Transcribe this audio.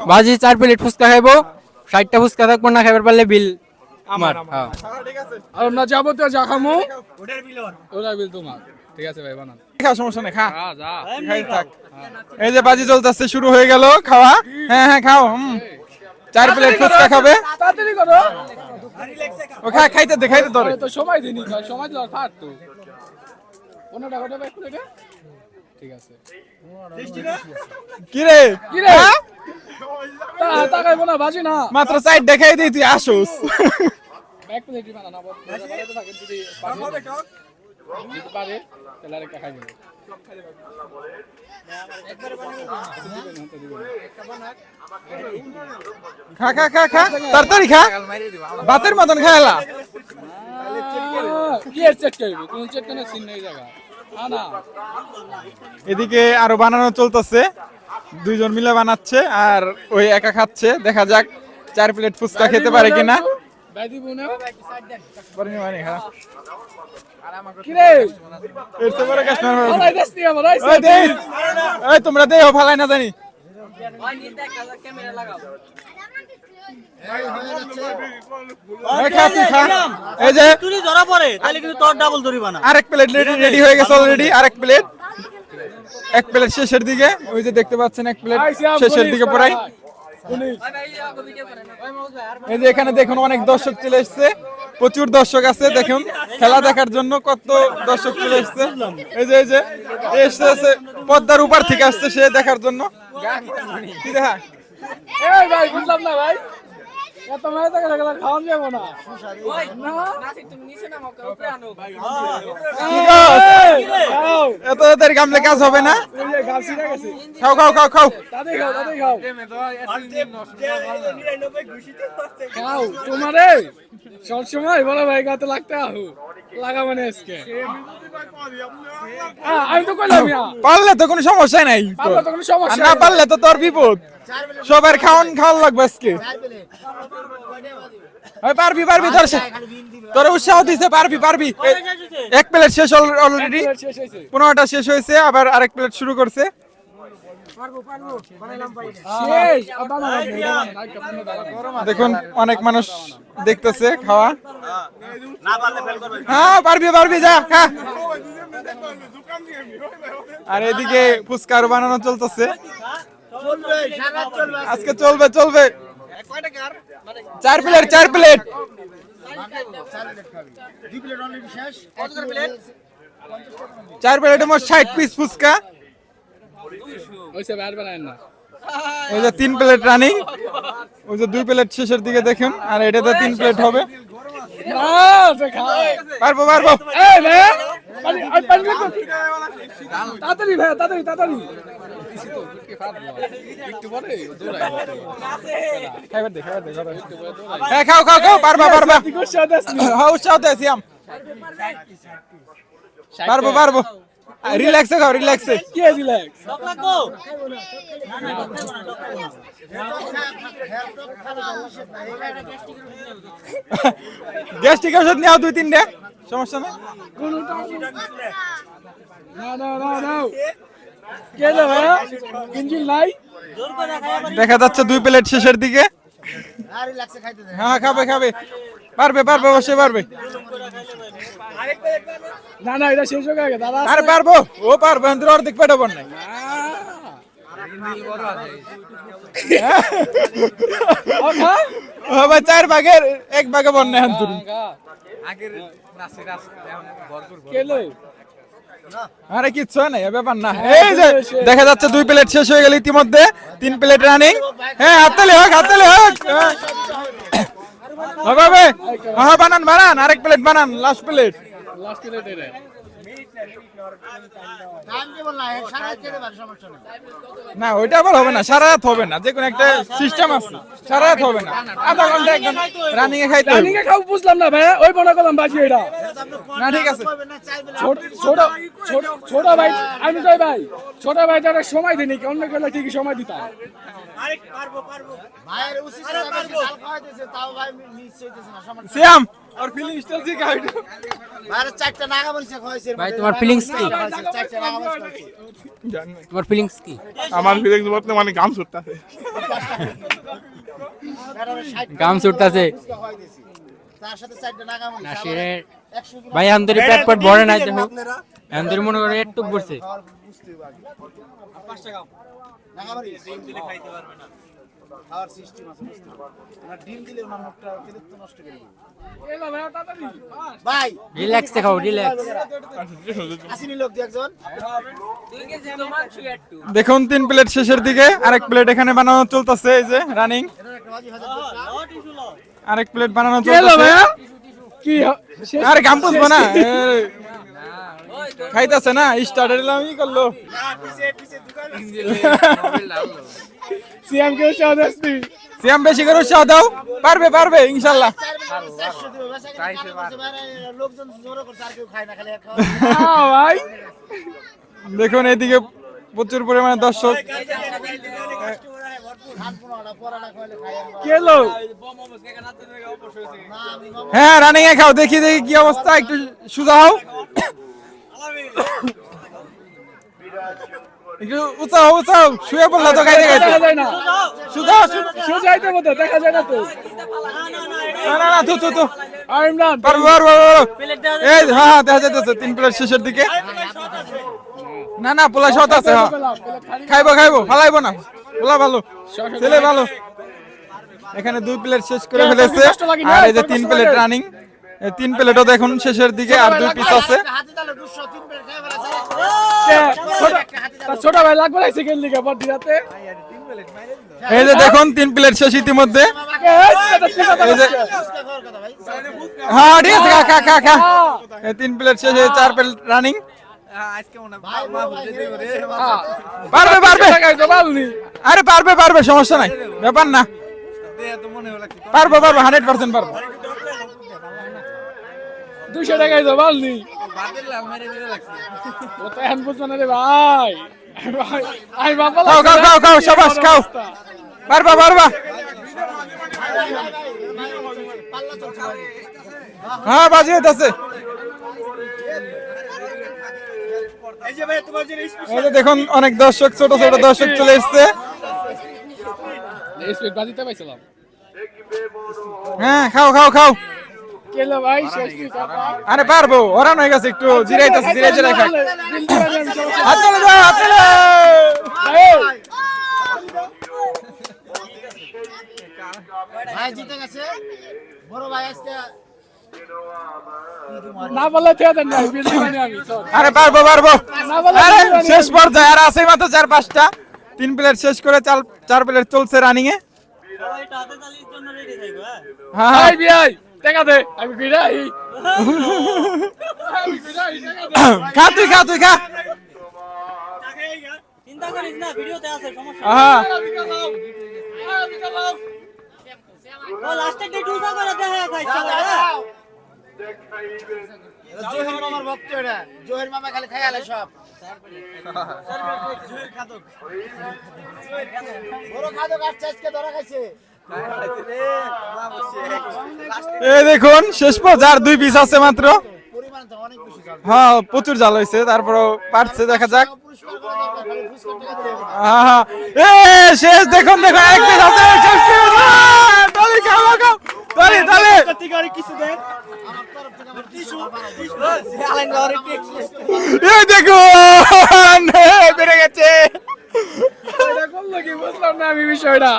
ভাজি চার প্লেট ফুচকা খাইবো ষাটটা ফুচকা থাকব না খাইবার পারলে বিল আমার হ্যাঁ। আর আমরা যাবতীয় যা খামো। ওটার বিল তোমার। ঠিক আছে ভাই বানান। খা সমস্যা নেই খা। হ্যাঁ যা। খাই থাক। এই যে বাজি চলতেছে শুরু হয়ে গেল খাওয়া। হ্যাঁ হ্যাঁ খাও হুম। চার প্লেট ফুচকা খাবে। তাড়াতাড়ি করো। ও খা খাইতে দে খাইতে ধরে। তো সময় দিনি সময় ফাট তো। পনেরো টাকা দেবে একটু দেখে ঠিক আছে। কি রে কি রে তা তাকাইবো না বাজি না। মাত্র চার দেখাই দিই তুই আসোস। এক প্লেটই বানা না বলে তো থাকে যদি পারে যদি তাহলে আরেকটা খাই দেবো। খা খা খা খা। তাড়াতাড়ি খা। ভাতের মতন কি চেক করবি? চেক নেই জায়গা। এদিকে আরও বানানো চলতেছে। দুইজন মিলে বানাচ্ছে আর ওই একা খাচ্ছে। দেখা যাক চার প্লেট ফুচকা খেতে পারে কিনা। তোমরা দেহ ফালাই না জানি। এই খা তুই খা এই যে যদি ধরা পড়ে তাহলে কিন্তু তোর ডাবল দড়ি বানা আরেক প্লেট রেডি হয়ে গেছে অলরেডি আরেক প্লেট এক প্লেট শেষের দিকে ওই যে দেখতে পাচ্ছেন এক প্লেট শেষের দিকে পড়াই। এই যে এখানে দেখুন অনেক দর্শক চলে এসছে প্রচুর দর্শক আছে দেখুন খেলা দেখার জন্য কত দর্শক চলে এসেছে। এই যে এই যে এসে এসে পদ্মার উপর থেকে আসছে সে দেখার জন্য। কি দেখা? এই ভাই বুঝলাম না ভাই। এত মেয়ে থেকে গেলে খাওয়ান যাব না। এত তাড়াতাড়ি গামলে কাজ হবে না? খাও খাও খাও খাও। খাও তোমারে। সবসময় বলো ভাই গাতে লাগতে আহু। লাগা আজকে। আহ, আমি তো কইলাম পারলে তো কোনো সমস্যা নাই পারলে তো কোনো সমস্যা না পারলে তো তোর বিপদ। সবার খাওয়ান খাওয়ান লাগবে আজকে। পারবি পারবি তোর তোর উৎসাহ দিছে পারবি পারবি। এক প্লেট শেষ অলরেডি পনেরোটা শেষ হয়েছে আবার আরেক প্লেট শুরু করছে। দেখুন অনেক মানুষ দেখতেছে খাওয়া। হ্যাঁ পারবি পারবি যা আর এদিকে ফুচকা আরও বানানো চলতেছে। আজকে চলবে চলবে। চার প্লেট চার প্লেট দুই প্লেট অলরেডি শেষ কত করে প্লেট চার প্লেটে মোট ষাট পিস ফুচকা ওই যে তিন প্লেট রানিং ওই যে দুই প্লেট শেষের দিকে দেখুন। আর এটাতে তিন প্লেট হবে। পারব পারব। তাড়াতাড়ি ভাই তাড়াতাড়ি, তাড়াতাড়ি। হ্যাঁ খাও খাও খাও পারবা পারবা। হ্যাঁ উৎসাহ দে পারব পারব রিল্যাক্সে খাও রিল্যাক্সে কি relax? লাগবো গ্যাস্ট্রিক ওষুধ নেওয়া দুই তিনটে সমস্যা নেই কোনোটা না, না, না, না। কে রে ভাইয়া? ইঞ্জিন নাই? জোর করে খাই আবার দেখা যাচ্ছে দুই প্লেট শেষের দিকে আর রিল্যাক্সে খাইতে দে হ্যাঁ খাবে খাবে পারবে পারবে অবশ্যই পারবে। না, না, এটা শেষ হয়ে গেছে, দাদা। আরে পারব? ও পারবে অন্তর অর্ধেক পেটে ভাই চার ভাগের এক ভাগে বন নাই অন্তর খা। কে লো? আরে কিচ্ছু নাই ব্যাপার না। এই যে দেখা যাচ্ছে দুই প্লেট শেষ হয়ে গেল ইতিমধ্যে তিন প্লেট রানিং হ্যাঁ হাততালি হোক হাততালি হোক। বানান বানান আরেক প্লেট বানান লাস্ট প্লেট লাস্ট প্লেট না ওইটা আবার হবে না সারা রাত হবে না যে কোনো একটা সিস্টেম আছে সারা রাত হবে না। আধা ঘণ্টা এক ঘণ্টা রানিং এ খাইতে। Running এ খাও বুঝলাম না ভাইয়া, ওই মনে করলাম বাজি এটা। না ঠিক আছে। ছোট ছোট ভাই আমি কই ভাই ছোট ভাই তারা সময় দিনি অন্য কেউ ঠিকই সময় দিতাম ভাই ভাই, তোমার feelings কি? তোমার ফিলিংস কি আমার ফিলিংস বলতে মানে গাম ছুটতেছে ম্যাডামের 60 গাম ছুটতাছে। ফুচকা খাওয়াই দিয়েছি। তার সাথে চারটা নাগা মরিচ না আবার সে 100 গ্রাম ভাই আন্তরি পেট পেট ভরে নাই এখন তোর মনে করে একটু পড়ছে খাওয়ার বুঝতে হবে আগে। নাগা মরিচ খাওয়ার সিস্টেম আছে বুঝতে হবে। ওনার ডিম দিলে ওনার মুখটা তেলের তো নষ্ট করে দিবে। এলো ভাই তাড়াতাড়ি। ভাই রিল্যাক্সে খাও রিল্যাক্স আসেনি লোক দু একজন? দেখুন তিন প্লেট শেষের দিকে আরেক প্লেট এখানে বানানো চলতেছে এই যে রানিং। আরেক প্লেট বানানো চলতেছে। কি আরে গাম পুষবো না এ, খাইতাছে না স্টার্ট এলাম ই করল। সিএম কে সদস্য সিয়াম বেশি করে উৎসাহ দাও। পারবে পারবে ইনশাল্লাহ। কেউ। হ্যাঁ ভাই। দেখুন এদিকে প্রচুর পরিমাণে দর্শক। হ্যাঁ রানিং এ খাও দেখি দেখি কি অবস্থা একটু সুজা শুয়ে পড়লা তো সুজা হও, যাইতে মতো দেখা যায় না তো। না না না তু তু তু আর ইমরান পারব পারব পারব এই হ্যাঁ হ্যাঁ দেখা যাইতেছে তিন প্লেট শেষের দিকে। না না পোলা শত আছে হ্যাঁ। খাইবো খাইবো ফালাইবো না। পোলা ভালো ছেলে ভালো। এখানে দুই প্লেট শেষ করে ফেলেছে। আর এই যে তিন প্লেট রানিং তিন প্লেটও দেখুন শেষের দিকে আর দুই পিস আছে। ছোট- ভাই লাগবে সেকেন্ড লিগে বড় দিরাতে এই যে দেখুন তিন প্লেট শেষ ইতিমধ্যে। হ্যাঁ ঠিক আছে খা খা খা তিন প্লেট শেষ চার প্লেট রানিং। পারবে পারবে। আরে পারবে পারবে সমস্যা নাই। ব্যাপার না। পারব পারব হান্ড্রেড পার্সেন্ট পারব। দুশো টাকায় তো পারলি ও তো এখন বুঝব না রে ভাই। ভাই, আমি বাবা খাও খাও খাও খাও সবাস খাও। পারবা পারবা পাল্লা চলছে ভাই। হ্যাঁ বাজি হইতাছে। দেখুন অনেক দর্শক ছোট ছোট দর্শক চলে এসছে। হ্যাঁ খাও খাও খাও। আরে পারব ওরান হয়ে গেছে একটু জিরাইতেছে জিরাই জিরাই খাক হাত তুলে দাও হাত তুলে ভাই জিতে গেছে। বড় ভাই আজকে না বিল আরে পারব পারব। না বলে আরে শেষ পর্যায়ে আর আছে মাত্র চার পাঁচটা। তিন প্লেট শেষ করে চার চার প্লেট চলছে রানিং এ হ্যাঁ। হ্যাঁ। ভাই বিয়াই টাকা দে আমি দে খা তুই খা তুই খা। চিন্তা করিস না ভিডিওতে আছে সমস্যা হ্যাঁ আমি গেলাম আমি গেলাম ও লাস্টে ডে টুসা করে দেখা খাই জোহের মামার ভক্ত এটা। জোহের মামা খালি খাই আলে সব। বড় খাদক আজকে ধরা খাইছে। দেখুন, শেষ পর্যায়ে আর দুই পিস আছে মাত্র। হ্যাঁ প্রচুর জাল হয়েছে, তারপরও পারছে দেখা যাক। হ্যাঁ হ্যাঁ। শেষ, দেখুন দেখুন, এক পিস আছে দেখুন বেড়ে গেছে। বুঝলাম না আমি বিষয়টা।